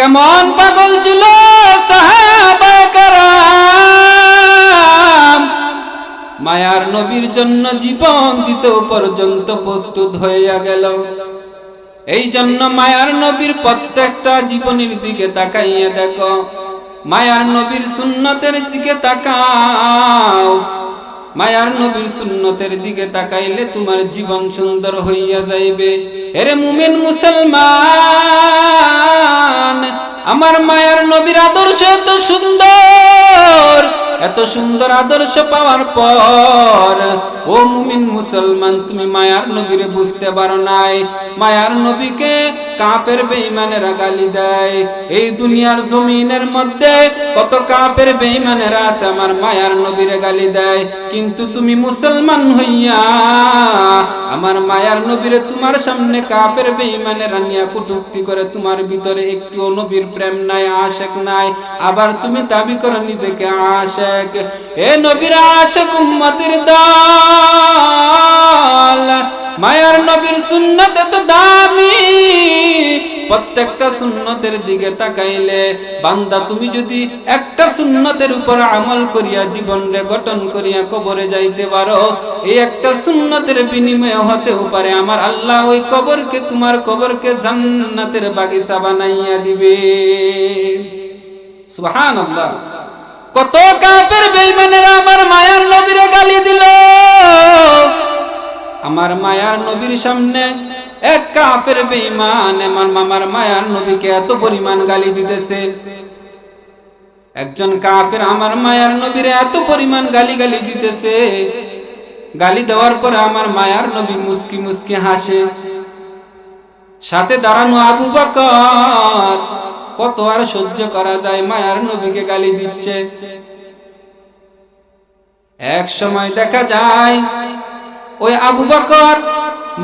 কেমন পাগল ছিল মায়ার নবীর জন্য জীবন দিতে পর্যন্ত প্রস্তুত হইয়া গেল। এই জন্য মায়ার নবীর প্রত্যেকটা জীবনের দিকে তাকাইয়া দেখো। মায়ার নবীর সুন্নতের দিকে তাকাও। মায়ার নবীর সুন্নতের দিকে তাকাইলে তোমার জীবন সুন্দর হইয়া যাইবে। এরে মুমিন মুসলমান, আমার মায়ার নবীর আদর্শ এত সুন্দর এত সুন্দর আদর্শ পাওয়ার পর, ও মুমিন মুসলমান, তুমি মায়ার নবীরে বুঝতে পারো নাই। মায়ার নবীকে কাফের বেঈমানেরা গালি দেয়। এই দুনিয়ার জমিনের মধ্যে কত কাফের বেঈমানেরা আছে, আমার মায়ার নবীরে গালি দেয়। কিন্তু তুমি মুসলমান হইয়া আমার মায়ার নবীরে তোমার সামনে কাফের বেঈমানেরা নিয়া কুটুক্তি করে, তোমার ভিতরে একটু নবীর প্রেম নাই, আশেক নাই। আবার তুমি দাবি করো, নিজেকে আশেক। এ নবীর আশেক উম্মতের দল। মায়ার নবীর সুন্নত এত দামি প্রত্যেকটা সুন্নতের দিকে তাকাইলে, বান্দা তুমি যদি একটা সুন্নতের উপর আমল করিয়া জীবন রে গঠন করিয়া কবরে যাইতে পারো, এই একটা সুন্নতের বিনিময় হতেও পারে। আমার আল্লাহ ওই কবরকে, তোমার কবরকে জান্নাতের বাগিচা বানাইয়া দিবে। সুবহানাল্লাহ। কত কাপের বেঈমানেরা আমার মায়ার নবীরে গালি দিল। আমার মায়ার নবীর সামনে এক কাপের বেইমান আমার মামার মায়ার নবীকে এত পরিমাণ গালি দিতেছে। একজন কাপের আমার মায়ার নবীরে এত পরিমাণ গালি গালি দিতেছে। গালি দেওয়ার পরে আমার মায়ার নবী মুস্কি মুস্কি হাসে। সাথে দাঁড়ানো আবু বকর, কত আর সহ্য করা যায়, মায়ার নবীকে গালি দিচ্ছে। এক সময় দেখা যায়, ওই আবু বকর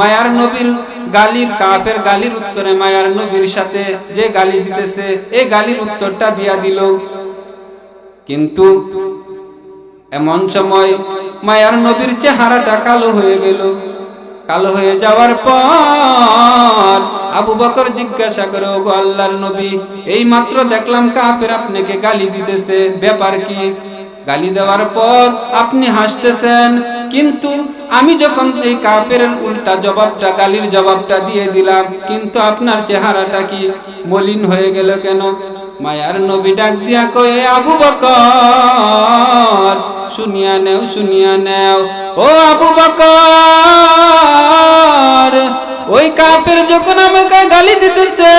মায়ার নবীর গালির, কাফের গালির উত্তরে মায়ার নবীর সাথে যে গালি দিতেছে এই গালির উত্তরটা দিয়া দিল। কিন্তু এমন সময় মায়ার নবীর চেহারাটা কালো হয়ে গেল। কালো হয়ে যাওয়ার পর আবু বকর জিজ্ঞাসা করে, ওগো আল্লাহর নবী, এই মাত্র দেখলাম কাফের আপনাকে গালি দিতেছে। ব্যাপার কি? গালি দেওয়ার পর আপনি হাসতেছেন, কিন্তু আমি যখন এই কাফের উল্টা জবাবটা, গালির জবাবটা দিয়ে দিলাম, কিন্তু আপনার চেহারাটা কি মলিন হয়ে গেল কেন? মায়ার নবী ডাক দিয়া কয়ে, আবু বকর, শুনিয়া নেও শুনিয়া নেও। ও আবু বকর, ওই কাফের যখন আমাকে গালি দিতেছে,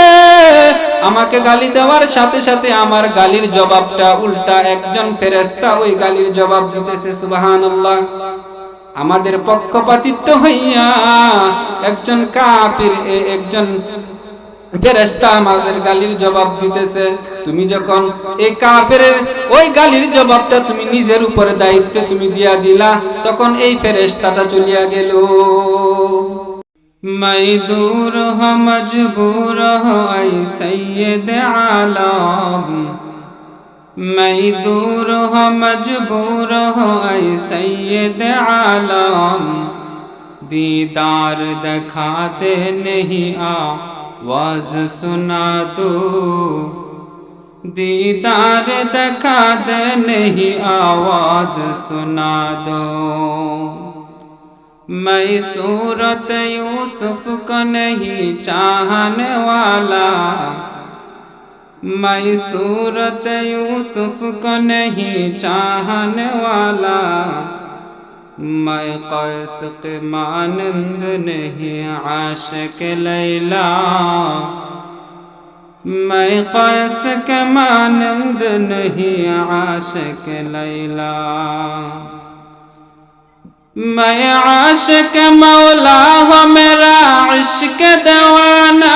আমাকে গালি দেওয়ার সাথে সাথে আমার গালির জবাবটা উল্টা একজন ফেরেস্তা ওই গালির জবাব দিতেছে, সুবহানাল্লাহ। আমাদের পক্ষপাতিত্ব হইয়া একজন কাফির একজন ফেরেশতা আমাদের গালির জবাব দিতেছে। তুমি যখন এই কাফের ওই গালির জবাবটা তুমি নিজের উপরে দায়িত্ব তুমি দিয়া দিলা, তখন এই ফেরেশতাটা চলিয়া গেল। میں دور ہو مجبور ہو اے سید عالم میں دور ہو مجبور ہو اے سید عالم دیدار دکھاتے आवाज सुना दो दीदार दिखा दे नहीं आवाज सुना दो मैं सूरत यूसुफ को नहीं चाहने वाला मैं सूरत यूसुफ को नहीं चाहने वाला मैं कैस के मानंद नहीं आशिक लैला मैं कैस के मानंद नहीं आशिक लैला मैं आशिक मौला हो मेरा इश्क दवाना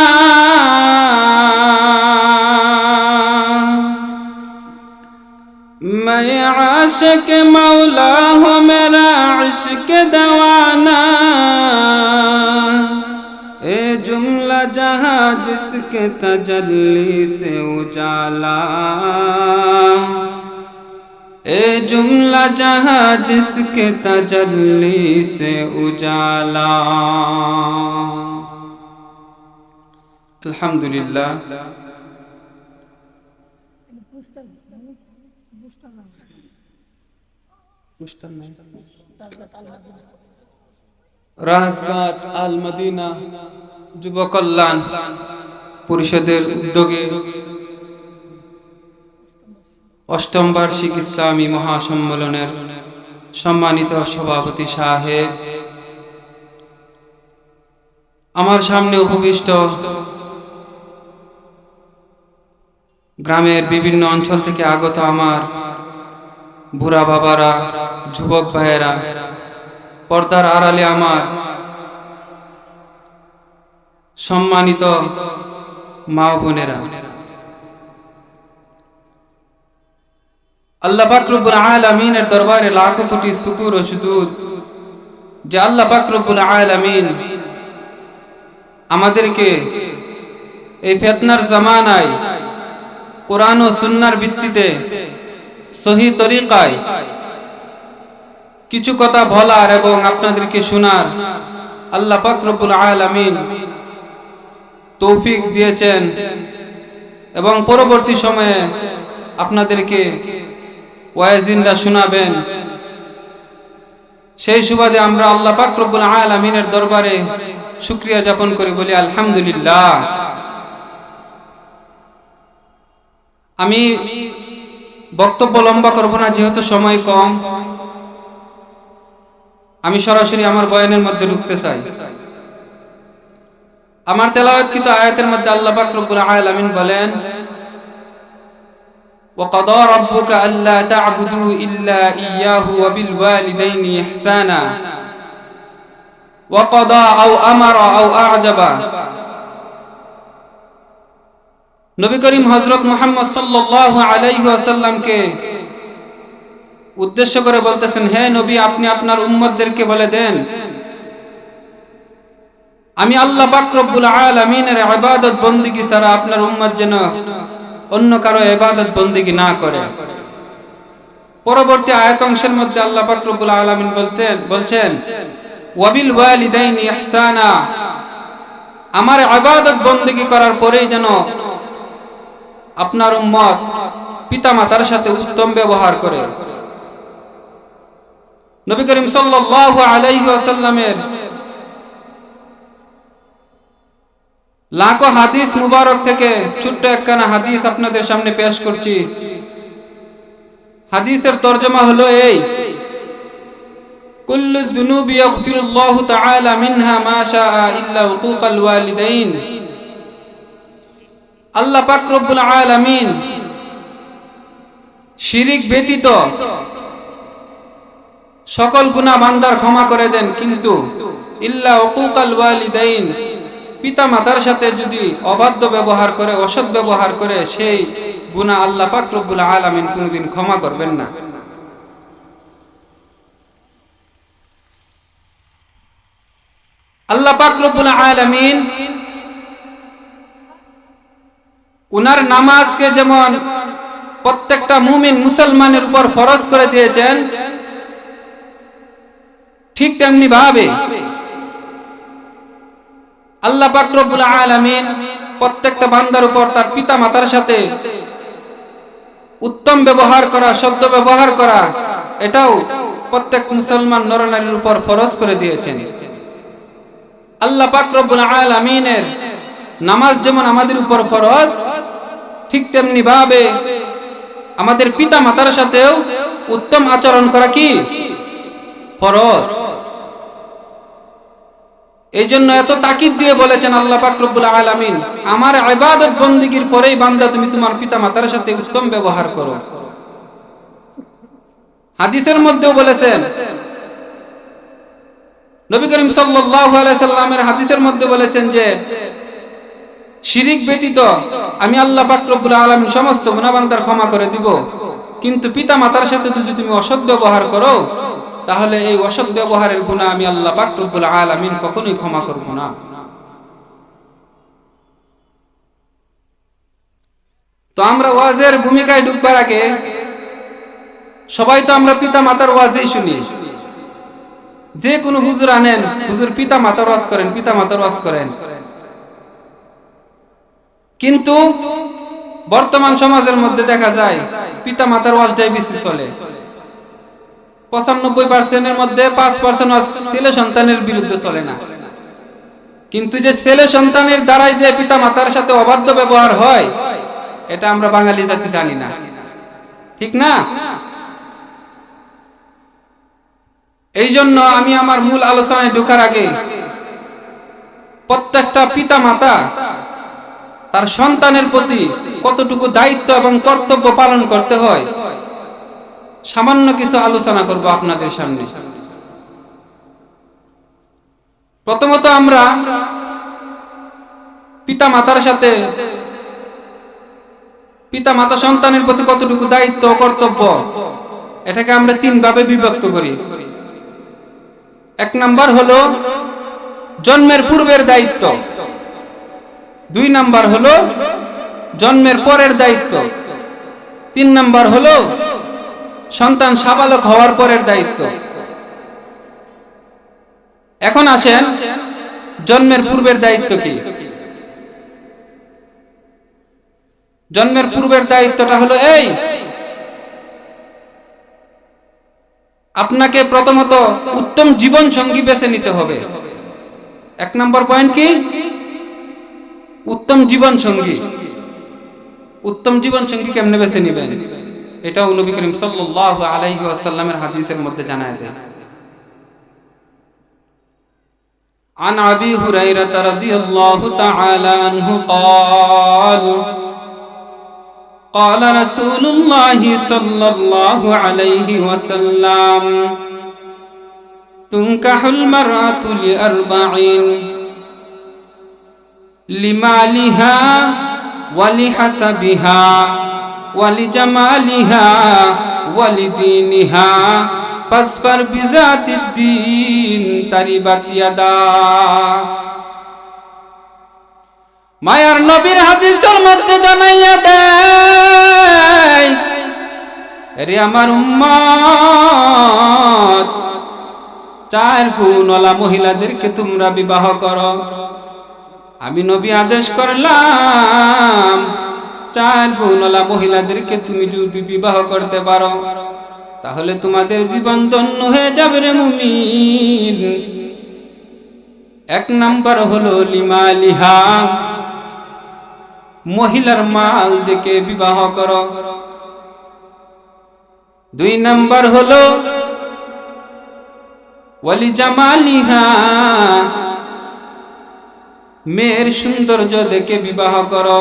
मैं आशिक मौला हो मेरा इश्क दवाना। ए जुमला जहाँ जिसके तजल्ली से उजाला। ए जुमला जहाँ जिसके तजल्ली से उजाला। अल्हम्दुलिल्लाह। রাজঘাট আল মদিনা যুব কল্যাণ পরিষদের উদ্যোগে অষ্টম বার্ষিক ইসলামী মহাসম্মেলনের সম্মানিত সভাপতি সাহেব। আমার সামনে উপবিষ্ট গ্রামের বিভিন্ন অঞ্চল থেকে আগত আমার বুড়া বাবারা যুবক ভাইয়েরা, পর্দার আড়ালে আমার সম্মানিত মা বোনেরা। আল্লাহ বাকরুবুল আলামিনের দরবারে লাখো কোটি শুকুর ও সুদুদ যে আল্লাহ বাকরুবুল আলামিন আমাদেরকে এই ফেতনার জামানায়, কোরআন ও সুন্নার ভিত্তিতে সহি তরিকায় কিছু কথা বলার এবং আপনাদেরকে শোনার। আল্লাহ পাকরবুল আলামিন তৌফিক দিয়েছেন এবং পরবর্তী সময়ে আপনাদেরকে ওয়াজিনরা শোনাবেন। সেই সুবাদে আমরা আল্লাহ পাকরবুল আলামিনের দরবারে শুক্রিয়া যাপন করি, বলি আলহামদুলিল্লাহ। আমি বক্তব্য লম্বা করব না, যেহেতু সময় কম। আমি সরাসরি আমার বয়ানের মধ্যে ঢুকতে চাই আমার তেলাওয়াতকৃত আয়াতের মধ্যে আল্লাহ পাক রব্বুল আলামিন বলেন وقضى ربك ألا تعبدوا إلا إياه وبالوالدين إحسانا وقضى أو أمر أو أعجب নবী করিম হজরত মোহাম্মদ সাল্লাল্লাহু আলাইহি ওয়াসাল্লামকে উদ্দেশ্য করে বলতেছেন, হে নবী, আপনি আপনার উম্মতদেরকে বলে দেন, আমি আল্লাহ পাক রব্বুল আলামিনের ইবাদত বন্দিগি ছাড়া আপনার উম্মত যেন অন্য কারও ইবাদত বন্দিগি না করে। পরবর্তী আয়াত অংশের মধ্যে আল্লাহ পাক রব্বুল আলামিন বলতেন, বলছেন, ওয়াবিল ওয়ালিদাইনি ইহসানা, আমার ইবাদত বন্দিগি করার পরেই যেন আপনার উম্মত পিতা মাতার সাথে উত্তম ব্যবহার করে। নবী করিম সাল্লাল্লাহু আলাইহি ওয়াসাল্লামের লাখো হাদিস মুবারক থেকে ছোট্ট একখানা হাদিস আপনাদের সামনে পেশ করছি। হাদিসের তর্জমা হলো এই, কুল্লু যুনুবি ইয়াগফিরুল্লাহু তাআলা মিনহা মা শাআ ইল্লা হুকুকাল ওয়ালিদাইন। আল্লাহ পাক রব্বুল আলামিন শিরিক ব্যতীত সকল গুনাহ বান্দার ক্ষমা করে দেন, কিন্তু ইল্লা ওয়ালিদাইন পিতা মাতার সাথে যদি অবাধ্য ব্যবহার করে, অসৎ ব্যবহার করে, সেই গুনাহ আল্লাহ পাক আলামিন কোনোদিন ক্ষমা করবেন না। আল্লাহ পাক আলামিন উনার নামাজকে যেমন প্রত্যেকটা মুমিন মুসলমানের উপর ফরজ করে দিয়েছেন ঠিক তেমনি ভাবে আল্লাহ পাকরবুল আলামিন প্রত্যেকটা বান্দার উপর তার পিতা মাতার সাথে উত্তম ব্যবহার করা শব্দ ব্যবহার করা, এটাও প্রত্যেক মুসলমান নরনারীর উপর ফরজ করে দিয়েছেন। আল্লাহ পাকরবুল আলামিনের নামাজ যেমন আমাদের উপর ফরজ, ঠিক তেমনি ভাবে আমাদের পিতা মাতার সাথেও উত্তম আচরণ করা কি? ফরজ। এই জন্য এত তাকিদ দিয়ে বলেছেন আল্লাহ রব্বুল আলামিন, আমার ইবাদত বন্দিগির পরেই বান্দা তুমি তোমার পিতা মাতার সাথে উত্তম ব্যবহার করো। হাদিসের মধ্যেও বলেছেন, নবী করিম সাল্লামের হাদিসের মধ্যে বলেছেন যে, শিরিক ব্যতীত আমি আল্লাহ পাক আলামিন সমস্ত গুনাহবান্দার ক্ষমা করে দিব। কিন্তু পিতা মাতার সাথে যদি তুমি অসৎ ব্যবহার করো তাহলে এই অসৎ ব্যবহারের গুনাহ আমি আল্লাহ পাক রব্বুল আলামিন কখনোই ক্ষমা করব না। তো আমরা ওয়াজের ভূমিকায় ঢুকবার আগে সবাই তো আমরা পিতা মাতার ওয়াজেই শুনি। যে কোনো হুজুর আনেন, হুজুর পিতা মাতার ওয়াজ করেন পিতা মাতার ওয়াজ করেন। কিন্তু বর্তমান সমাজের মধ্যে দেখা যায় পিতা মাতার ওয়াজটাই বেশি চলে। পঁচানব্বই পার্সেন্টের মধ্যে পাঁচ পার্সেন্ট ছেলে সন্তানের বিরুদ্ধে চলে না। কিন্তু যে ছেলে সন্তানের দ্বারাই যে পিতা মাতার সাথে অবাধ্য ব্যবহার হয়, এটা আমরা বাঙালি জাতি জানি না। ঠিক না? এই জন্য আমি আমার মূল আলোচনায় ঢোকার আগে প্রত্যেকটা পিতা মাতা তার সন্তানের প্রতি কতটুকু দায়িত্ব এবং কর্তব্য পালন করতে হয় সামান্য কিছু আলোচনা করব আপনাদের সামনে। প্রথমত আমরা পিতা মাতার সাথে পিতা মাতা সন্তানের প্রতি কতটুকু দায়িত্ব কর্তব্য, এটাকে আমরা তিন ভাবে বিভক্ত করি। এক নাম্বার হলো জন্মের পূর্বের দায়িত্ব। দুই নাম্বার হলো জন্মের পরের দায়িত্ব। তিন নাম্বার হলো সন্তান সাবালক হওয়ার পরের দায়িত্ব। এখন আসেন জন্মের পূর্বের দায়িত্ব কি? জন্মের পূর্বের দায়িত্বটা হলো এই। আপনাকে প্রথমত উত্তম জীবন সঙ্গী বেছে নিতে হবে। এক নম্বর পয়েন্ট কি? উত্তম জীবন সঙ্গী উত্তম জীবন সঙ্গী কেমনে বেছে নিবেন? এটা নবী করিম সাল্লাল্লাহু আলাইহি ওয়াসাল্লামের হাদিসের মধ্যে জানায় দেয় عن ابي هريره رضي الله تعالى عنه قال قال رسول الله صلى الله عليه وسلم تنكح المرأة لأربعين لمالها ولحسبها ولجمالها ولدينها فاصفر بذات الدين تربت يدا মায়ার নবীর হাদিসের মধ্যে জানাইয়া দেয় রে আমার উম্মত চার গুণওয়ালা মহিলাদেরকে তোমরা বিবাহ করো আমি নবী আদেশ করলাম চার গুণওয়ালা মহিলাদেরকে তুমি যদি বিবাহ করতে পারো, তাহলে তোমাদের জীবন ধন্য হয়ে যাবে রে মুমিন। এক নাম্বার হলো লিমা লিহা। মহিলার মাল দেখে বিবাহ করো। দুই নাম্বার হলো ওয়ালি জামালিহা। মেয়ের সৌন্দর্য দেখে বিবাহ করো।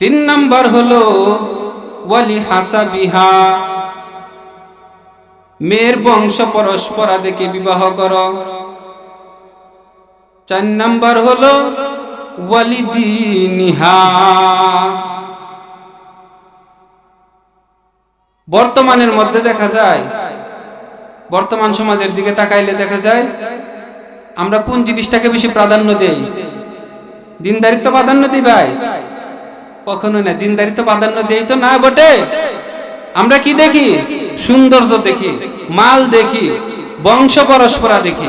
তিন নম্বর হলো, ওয়ালি হাসাবিহা। মেয়ের বংশ পরস্পরা দেখে বিবাহ কর। চার নাম্বার হলো বর্তমানের মধ্যে দেখা যায়, বর্তমান সমাজের দিকে তাকাইলে দেখা যায়, আমরা কোন জিনিসটাকে বেশি প্রাধান্য দেই? দিনদারিত্ব প্রাধান্য দিই ভাই কখনো না। দিনদারিত্ব প্রাধান্য দেই তো না বটে। আমরা কি দেখি? সৌন্দর্য দেখি, মাল দেখি, বংশ পরস্পরা দেখি।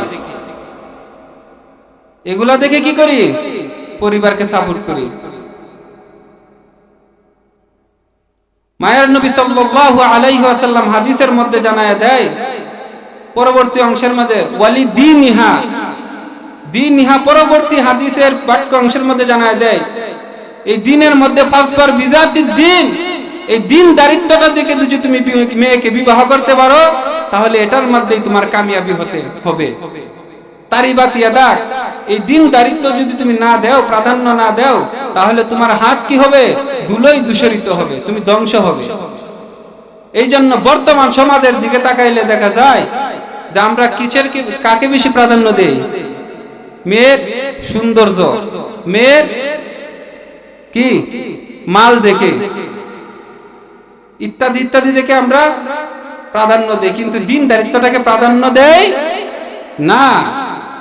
এগুলা দেখে কি করি? পরিবারকে সাপোর্ট করি। মায়ের নবী সাল্লাল্লাহু আলাইহি ওয়াসাল্লাম হাদিসের মধ্যে জানায় দেয়, পরবর্তী অংশের মধ্যে, ওয়ালি দিনিহা। দিনিহা পরবর্তী হাদিসের বাক্য অংশের মধ্যে জানায় দেয় এই দিনের মধ্যে ফাসফার বিজাতি দিন, এই দিন দারিদ্রটা দেখে যদি তুমি মেয়েকে বিবাহ করতে পারো, তাহলে এটার মধ্যেই তোমার কামিয়াবি হতে হবে। তারি বাতিয়া দাগ এই দিন দারিদ্র যদি তুমি না দেও, প্রাধান্য না দেও, তাহলে তোমার হাত কি হবে? দুলোই দূষরিত হবে, তুমি ধ্বংস হবে। এই জন্য বর্তমান সমাজের দিকে তাকাইলে দেখা যায় যে আমরা কিসের কাকে বেশি প্রাধান্য দেই? মেয়ের সৌন্দর্য। মেয়ের কি? মাল দেখে। ইত্যাদি ইত্যাদি দেখে আমরা প্রাধান্য দেই। কিন্তু দিন দারিদ্রটাকে প্রাধান্য দেয় না।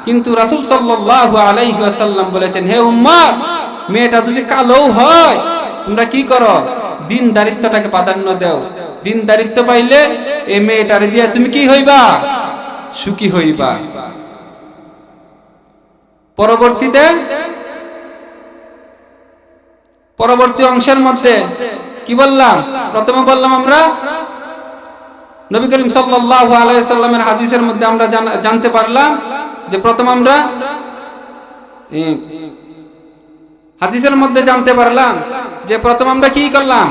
কিন্তু রাসুল সাল্লাল্লাহু আলাইহি ওয়াসাল্লাম বলেছেন হে উম্মত মেয়েটা যদি কালো হয় তোমরা কি করো? দিন দারিদ্রটাকে প্রাধান্য দেও। দিন দারিদ্র পাইলে এই মেয়েটারে দিয়া তুমি কি হইবা। সুখী হইবা। পরবর্তীতে পরবর্তী অংশের মধ্যে কি বললাম? প্রথমে বললাম আমরা নবী করিম সাল্লাল্লাহু আলাইহি সাল্লামের হাদিসের মধ্যে আমরা জানতে পারলাম যে প্রথম আমরা হাদিসের মধ্যে জানতে পারলাম যে প্রথম আমরা কি করলাম?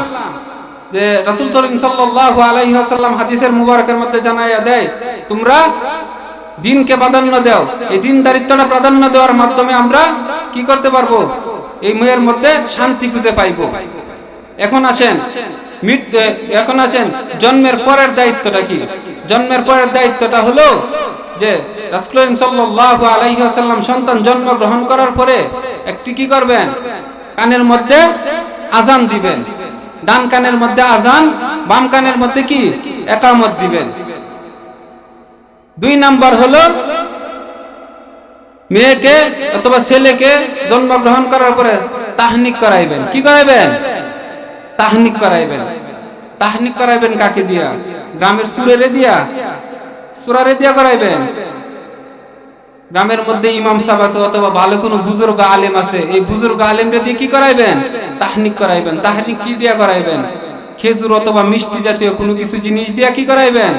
যে রাসূল সাল্লাল্লাহু আলাইহি ওয়াসাল্লাম হাদিসের মুবারকের মধ্যে জানাইয়া দেয়, তোমরা দিনকে প্রাধান্য দাও। এই দিন দারিদ্রটা প্রাধান্য দেওয়ার মাধ্যমে আমরা কি করতে পারব? এই মেয়ের মধ্যে শান্তি খুঁজে পাইবো। এখন আসেন মৃত্যু এখন আছেন জন্মের পরের দায়িত্বটা কি? জন্মের পরের দায়িত্বটা হলো যে ওয়াসাল্লাম সন্তান জন্ম গ্রহণ করার পরে একটি কি করবেন? কানের মধ্যে আজান দিবেন। ডান কানের মধ্যে আজান বাম কানের মধ্যে কি? একামত দিবেন। দুই নাম্বার হলো মেয়েকে অথবা ছেলেকে জন্মগ্রহণ করার পরে তাহনিক করাইবেন। কি করাইবেন? তাহনিক করাইবেন। তাহনিক করাইবেন কাকে দিয়া? গ্রামের সুরেরে দিয়া? সুরারে দিয়া করাইবেন? গ্রামের মধ্যে ইমাম সাহেব আছে অথবা ভালো কোনো বুজুর্গ আলেম আছে, এই বুজুর্গ আলেমরে দিয়ে কি করাইবেন? তাহনিক করাইবেন। তাহনিক কি দিয়া করাইবেন? খেজুর অথবা মিষ্টি জাতীয় কোনো কিছু জিনিস দিয়া কি করাইবেন?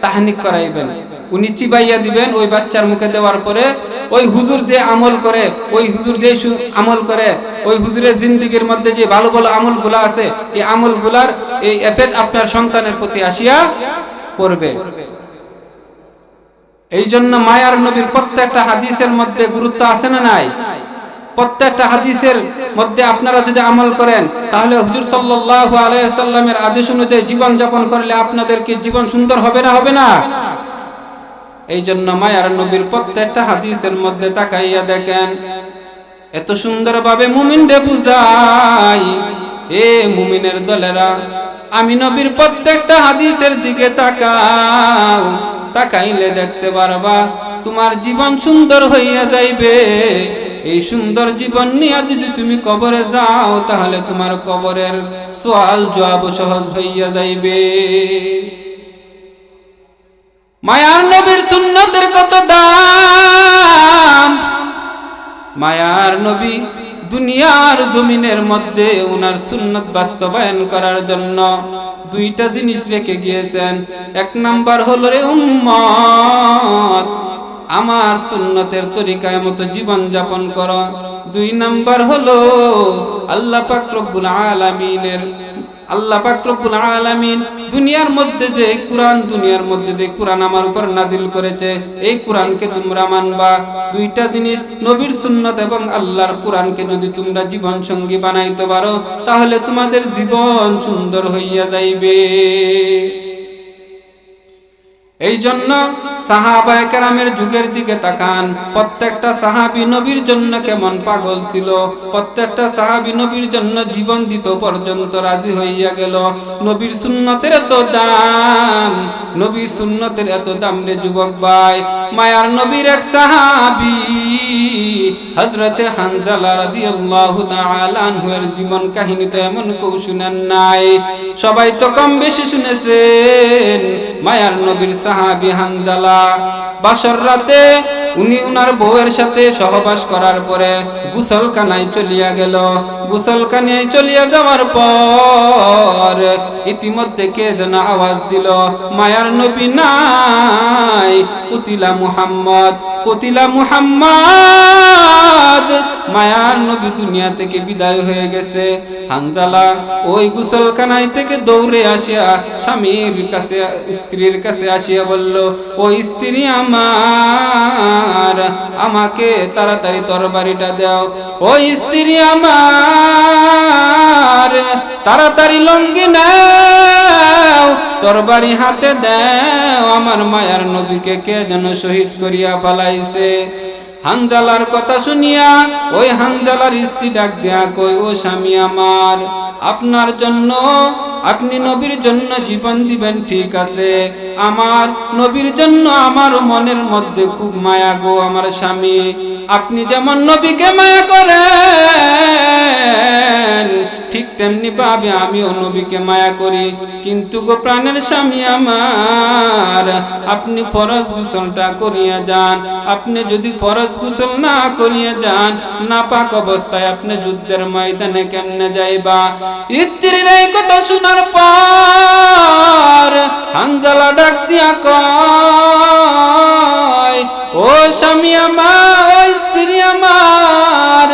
তাহনিক করাইবেন। উনি চিবাইয়া দিবেন ওই বাচ্চার মুখে দেওয়ার পরে, ওই হুজুর যে আমল করে, ওই হুজুর যে আমল করে, ওই হুজুরের জিন্দিগির মধ্যে যে ভালো ভালো আমলগুলা আছে, এই আমলগুলার এই এফেক্ট আপনার সন্তানের প্রতি আসিয়া পড়বে। এই জন্য মায়ার নবীর প্রত্যেকটা হাদিসের মধ্যে গুরুত্ব আছে না নাই? প্রত্যেকটা হাদিসের মধ্যে আপনারা যদি আমল করেন, তাহলে হুজুর সাল্লাল্লাহু আলাইহি সাল্লামের আদেশ অনুযায়ী জীবন যাপন করলে আপনাদেরকে জীবন সুন্দর হবে না হবে না? এই জন্য মায়ার নবীর প্রত্যেকটা হাদিসের মধ্যে তাকাইয়া দেখেন, এত সুন্দরভাবে মুমিনরে বুঝাই, এ মুমিনের দলেরা, আমি নবীর প্রত্যেকটা হাদিসের দিকে তাকাও, তাকাইলে দেখতে পারবা, তোমার জীবন সুন্দর হইয়া যাইবে। এই সুন্দর জীবন নিয়ে যদি তুমি কবরে যাও, তাহলে তোমার কবরের সোয়াল জবাব সহজ হইয়া যাইবে। মায়ার নবীর সুন্নতের কত দাম? মায়ার নবী দুনিয়ার জমিনের মধ্যে উনার সুন্নত বাস্তবায়ন করার জন্য দুইটা জিনিস রেখে গিয়েছেন। এক নাম্বার হলো রে উম্মত, আমার সুন্নতের তরিকায় মতো জীবন যাপন করো। দুই নাম্বার হলো আল্লাহ পাক রব্বুল আলামিনের আল্লাহ পাকরবুল আলামিন দুনিয়ার মধ্যে যে কোরআন, দুনিয়ার মধ্যে যে কোরআন আমার উপর নাজিল করেছে, এই কোরআনকে তোমরা মানবা। দুইটা জিনিস, নবীর সুন্নত এবং আল্লাহর কোরআনকে যদি তোমরা জীবন সঙ্গী বানাইতে পারো, তাহলে তোমাদের জীবন সুন্দর হইয়া যাইবে। এই জন্য সাহাবায়ে কেরামের যুগের দিকে তাকান। প্রত্যেকটা সাহাবী নবীর জন্য কেমন পাগল ছিল। প্রত্যেকটা সাহাবী নবীর জন্য জীবন দিত পর্যন্ত রাজি হইয়া গেল। নবীর সুন্নতের এত দাম, নবীর সুন্নতের এত দাম রে যুবক ভাই। মায়ার নবীর এক সাহাবী, হযরতে হানজালা রাদিয়াল্লাহু জীবন কাহিনী তো এমন কেউ শুনেন নাই। সবাই তো কম বেশি শুনেছেন মায়ার নবীর সাহাবি হানজালা বাসর রাতে উনি উনার বউয়ের সাথে সহবাস করার পরে গুসলখানায় চলিয়া গেল। গুসলখানায় চলিয়া যাওয়ার পর ইতিমধ্যে কে যেন আওয়াজ দিল, মায়ার নবী নাই পুতিলা মুহাম্মদ, কুতিলা মুহাম্মদ, মায়ার নবী দুনিয়া থেকে বিদায় হয়ে গেছে। হানজালা ওই গুসলখানায় থেকে দৌড়ে আসিয়া স্বামীর কাছে, স্ত্রীর কাছে আসিয়া বলল, ওই স্ত্রী আমার আমাকে তাড়াতাড়ি তরবারিটা দাও। ওই স্ত্রী আমার, তাড়াতাড়ি লঙ্গি নাও, তরবারি হাতে দাও। আমার মায়ার নবীকে কে যেন শহীদ করিয়া পালাইছে হানজালার কথা শুনিয়া ওই হানজালার স্ত্রী ডাক দেয়া কই ও স্বামী আমার, আপনার জন্য আপনি নবীর জন্য জীবন দিবেন, ঠিক আছে। আমার নবীর জন্য আমার মনের মধ্যে খুব মায়া গো আমার স্বামী। আপনি যেমন নবীকে মায়া করেন ঠিক তেমনি ভাবে আমিও নবীকে মায়া করি। কিন্তু গো প্রাণের স্বামী আমার, আপনি ফরজ গোসলটা করিয়া যান। আপনি যদি ফরজ গোসল না করিয়া যান, নাপাক অবস্থায় আপনি যুদ্ধের ময়দানে কেমনে যাইবা? স্ত্রীর এই কথা শোনার পর হানজালা ডাক দিয়া কয়, ও স্বামী আমার, স্ত্রী আমার,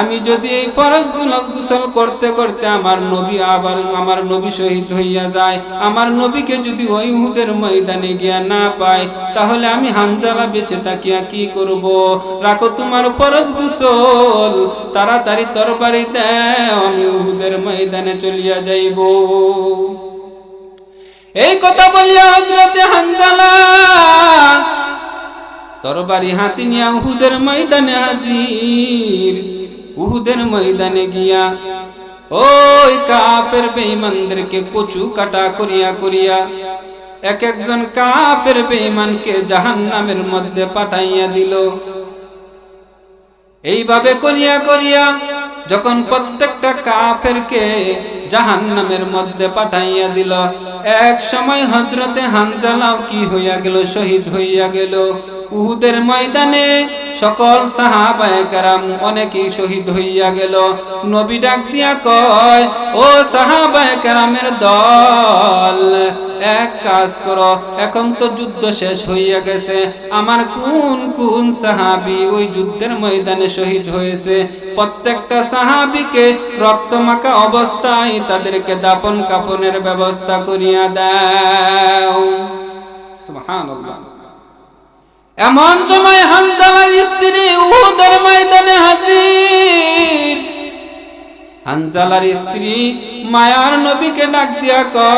আমি যদি এই ফরজ গুসল করতে করতে আমার নবী আবার আমার নবী শহীদ হইয়া যায়। আমার নবীকে যদি ওই উহুদের ময়দানে গিয়া না পাই তাহলে আমি হানজালা বেঁচে থাকিয়া কি করব? রাখো তোমার ফরজ গুসল, তাড়াতাড়ি তরবারি দেও, আমি উহুদের ময়দানে চলিয়া যাইব। এই কথা বলিয়া হজরতে হানজালা তরবারি হাতি নিয়া উহুদের ময়দানে হাজির। উহুদের ময়দানে গিয়া ওই কাফের বেঈমানদেরকে কচু কাটা করিয়া করিয়া এক একজন কাফের বেঈমানকে জাহান্নামের মধ্যে পাঠাইয়া দিল। এইভাবে করিয়া করিয়া যখন প্রত্যেকটা কাফেরকে জাহান্নামের মধ্যে পাঠাইয়া দিল, এক সময় হজরতে হানজালাও কি হইয়া গেল, শহীদ হইয়া গেল। উহুদের ময়দানে সকল সাহাবায়ে কারাম অনেকেই শহীদ হইয়া গেল। নবী ডাক দিয়া কয়, ও সাহাবায়ে কারামের দল, এক কাজ করো, এখন তো যুদ্ধ শেষ হইয়া গেছে। আমার কোন কোন সাহাবি ওই যুদ্ধের ময়দানে শহীদ হয়েছে? প্রত্যেকটা সাহাবিকে রক্তমাখা অবস্থায় তাদেরকে দাপন কাফনের ব্যবস্থা করিয়া দাও। সুবহানাল্লাহ। এমন সময় হানজালার স্ত্রী উহুদের ময়দানে হাজির। হানজালার স্ত্রী মায়ার নবীকে ডাক দিয়া কয়,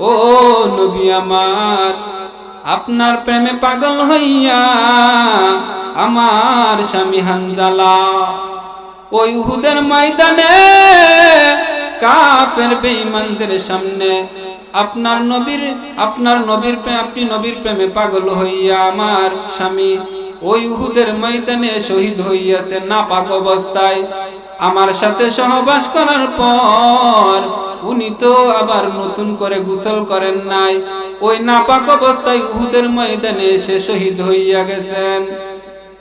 ও নবী আমার, আপনার প্রেমে পাগল হইয়া আমার স্বামী হানজালা ওই উহুদের ময়দানে কাফের বেঈমানদের সামনে আপনার নবীর আপনার নবীর প্রেমে, আপনি নবীর প্রেমে পাগল হইয়া আমার স্বামী। ওই উহুদের ময়দানে শহীদ হইয়াছে নাপাক অবস্থায়। আমার সাথে সহবাস করার পর উনি তো আবার নতুন করে গোসল করেন নাই। ওই নাপাক অবস্থায় উহুদের ময়দানে এসে শহীদ হইয়া গেছেন।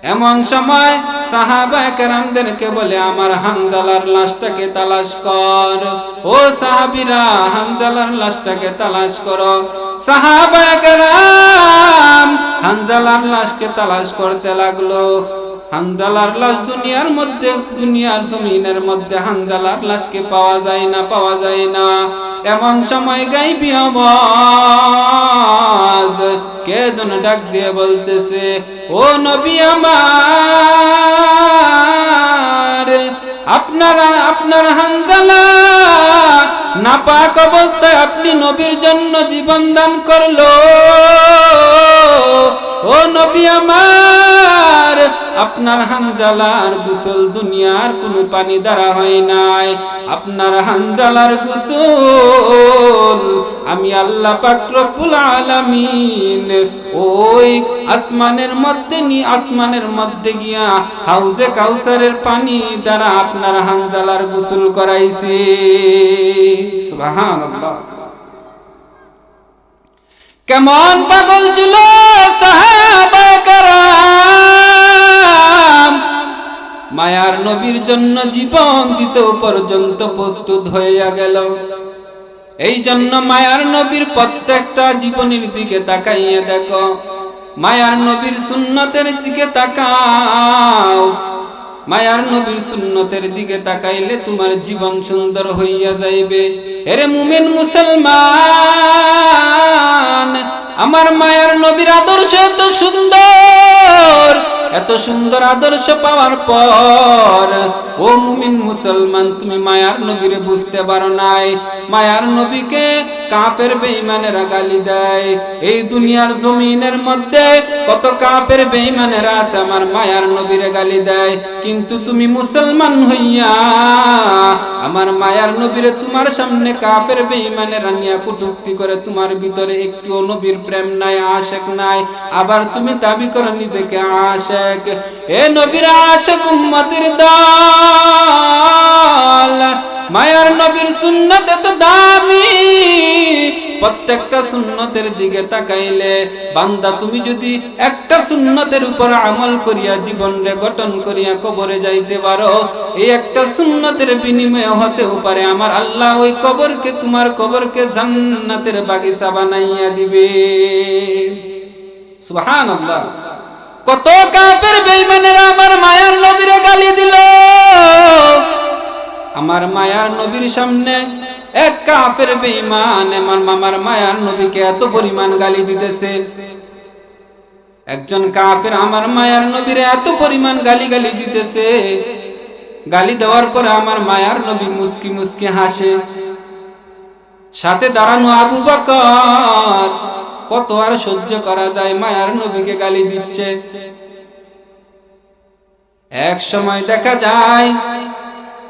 এমন সময় সাহাবাহামদেরকে বলে, আমার হানজালার লাশটাকে তালাশ কর। ও সাহাবিরা হানজালার লাশটাকে তালাশ কর। সাহাবাহাম হানজালার লাশকে তালাশ করতে লাগল। হানজালার লাশ দুনিয়ার মধ্যে, দুনিয়ার জমিনের মধ্যে হানজালার লাশকে পাওয়া যায় না, পাওয়া যায় না। এমন সময় গাইবি আওয়াজ, কে যেন ডাক দিয়ে বলতেছে, ও নবী আমার, আপনারা, আপনার হানজালা নাপাক অবস্থায় আপনি নবীর জন্য জীবন দান করল। ও নবী আমার, আপনার হানজালার গুসল দুনিয়ার কোনো পানি দ্বারা হয় নাই। আপনার হানজালার গুসল আমি আল্লাহ পাক রব্বুল আলামিন ওই আসমানের মধ্যে নি আসমানের মধ্যে গিয়া হাউজে কাউসারের পানি দ্বারা আপনার হানজালার গোসল করাইছি। কেমন পাগল ছিল মায়ার নবীর জন্য জীবন দিতে পর্যন্ত প্রস্তুত হইয়া গেল। এই জন্য মায়ার নবীর প্রত্যেকটা জীবনের দিকে তাকাইয়া দেখো। মায়ার নবীর সুন্নতের দিকে তাকাও। মায়ার নবীর সুন্নতের দিকে তাকাইলে তোমার জীবন সুন্দর হইয়া যাইবে। এরে মুমিন মুসলমান, আমার মায়ার নবীর আদর্শ এত সুন্দর। এত সুন্দর আদর্শ পাওয়ার পর, ও মুমিন মুসলমান, তুমি মায়ার নবীরে বুঝতে পারো নাই। মায়ার নবীকে কাফের বেঈমানেরা গালি দেয়। এই দুনিয়ার জমিনের মধ্যে কত কাফের বেঈমানেরা আছে, আমার মায়ার নবীরে গালি দেয়। কিন্তু তুমি মুসলমান হইয়া, আমার মায়ার নবীরে তোমার সামনে কাফের বেঈমানেরা নিয়া কুটুক্তি করে, তোমার ভিতরে একটু নবীর প্রেম নাই, আশেক নাই। আবার তুমি দাবি করো, নিজেকে আশেক। এ নবীর আশেক দল। মায়ার নবীর সুন্নত এত দামি। প্রত্যেকটা সুন্নতের দিকে তাকাইলে, বান্দা তুমি যদি একটা সুন্নতের উপর আমল করিয়া জীবন রে গঠন করিয়া কবরে যাইতে পারো, এই একটা সুন্নতের বিনিময় হতেও পারে। আমার আল্লাহ ওই কবরকে তোমার কবরকে জান্নাতের বাগিচা বানাইয়া দিবে। সুবহানাল্লাহ। কত কাফের বেঈমানেরা আমার মায়ার নবীরে গালি দিল। আমার মায়ার নবীর সামনে এক কাফের বেঈমান আমার মামার মায়ার নবীকে এত পরিমাণ গালি দিতেছে। একজন কাফের আমার মায়ার নবীরে এত পরিমাণ গালি গালি দিতেছে। গালি দেওয়ার পরে আমার মায়ার নবী মুস্কি মুস্কি হাসে। সাথে দাঁড়ানো আবু বকর কত আর সহ্য করা যায় মায়ার নবীকে গালি দিচ্ছে। এক সময় দেখা যায়,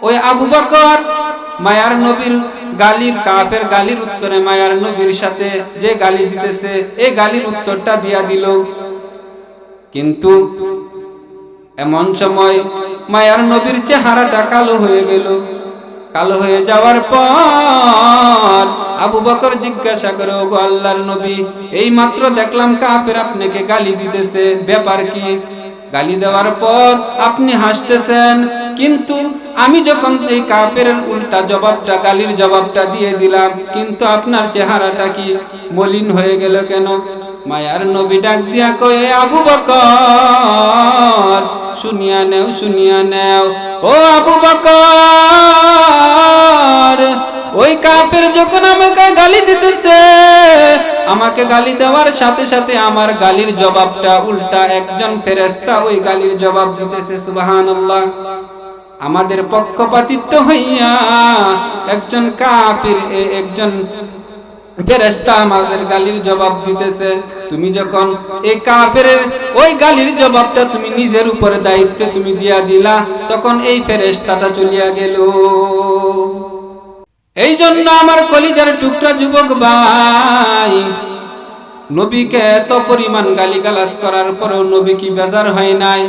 ওই আবু বকর মায়ার নবীর গালির, কাফের গালির উত্তরে মায়ার নবীর সাথে যে গালি দিতেছে, এই গালির উত্তরটা দিয়া দিল। কিন্তু এমন সময় মায়ার নবীর চেহারাটা কালো হয়ে গেল। কালো হয়ে যাওয়ার পর আবু বকর জিজ্ঞাসা করে, ওগো আল্লাহর নবী এই মাত্র দেখলাম কাফের আপনাকে গালি দিতেছে। ব্যাপার কি? গালি দেওয়ার পর আপনি হাসতেছেন, কিন্তু আমি যখন এই কাফের উল্টা জবাবটা, গালির জবাবটা দিয়ে দিলাম, কিন্তু আপনার চেহারাটা কি মলিন হয়ে গেল কেন? মায়ার নবী ডাক দিয়া কয়ে, আবু বকর, শুনিয়া নেও শুনিয়া নেও। ও আবু বকর ওই কাফের যখন আমাকে গালি দিতেছে, আমাকে গালি দেওয়ার সাথে সাথে আমার গালির জবাবটা উল্টা একজন ফেরেস্তা ওই গালির জবাব দিতেছে, সুবহানাল্লাহ। আমাদের পক্ষপাতিত্ব হইয়া একজন কাফির একজন ফেরেশতা আমাদের গালির জবাব দিতেছে। তুমি যখন এই কাফের ওই গালির জবাবটা তুমি নিজের উপরে দায়িত্বে তুমি দিয়া দিলা, তখন এই ফেরেস্তাটা চলিয়া গেল। এই জন্য আমার কলিজার টুকরা যুবক ভাই, নবীকে এত পরিমাণ গালিগালাজ করার পরেও নবী কি বেজার হয় নাই?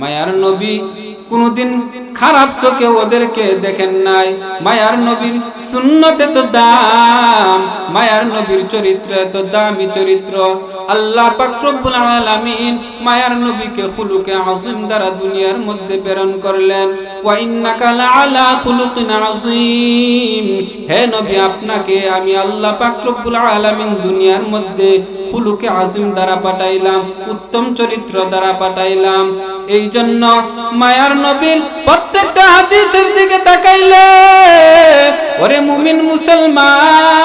মায়ার নবী কোনদিন খারাপ চোখে ওদেরকে দেখেন নাই। মায়ার নবীর সুন্নতে তো দাম, মায়ার নবীর চরিত্র তো দামি চরিত্র। আল্লাহ পাক রব্বুল আলামিন মায়ার নবীকে খুলুকে আযীম দ্বারা দুনিয়ার মধ্যে প্রেরণ করলেন। হে নবী, আপনাকে আমি আল্লাহ পাক রব্বুল আলামিন দুনিয়ার মধ্যে খুলুকে আযীম দ্বারা পাঠাইলাম, উত্তম চরিত্র দ্বারা পাঠাইলাম। এই জন্য মায়ার নবীর প্রত্যেকটা হাদিসের দিকে তাকাইলে ওরে মুমিন মুসলমান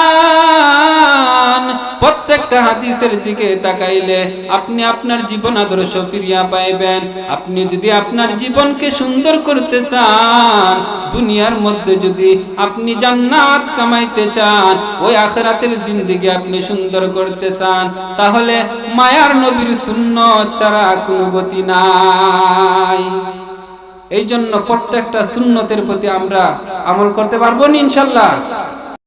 প্রত্যেকটা হাদিসের দিকে তাকাইলে আপনি আপনার জীবন আদর্শ ফিরিয়া পাইবেন। আপনি যদি আপনার জীবনকে সুন্দর করতে চান, দুনিয়ার মধ্যে যদি আপনি জান্নাত কামাইতে চান, ওই আখেরাতের জিন্দিগি আপনি সুন্দর করতে চান, তাহলে মায়ার নবীর শূন্য ছাড়া কোনো গতি নাই। এই জন্য প্রত্যেকটা সুন্নতের প্রতি আমরা আমল করতে পারব না ইনশাল্লাহ।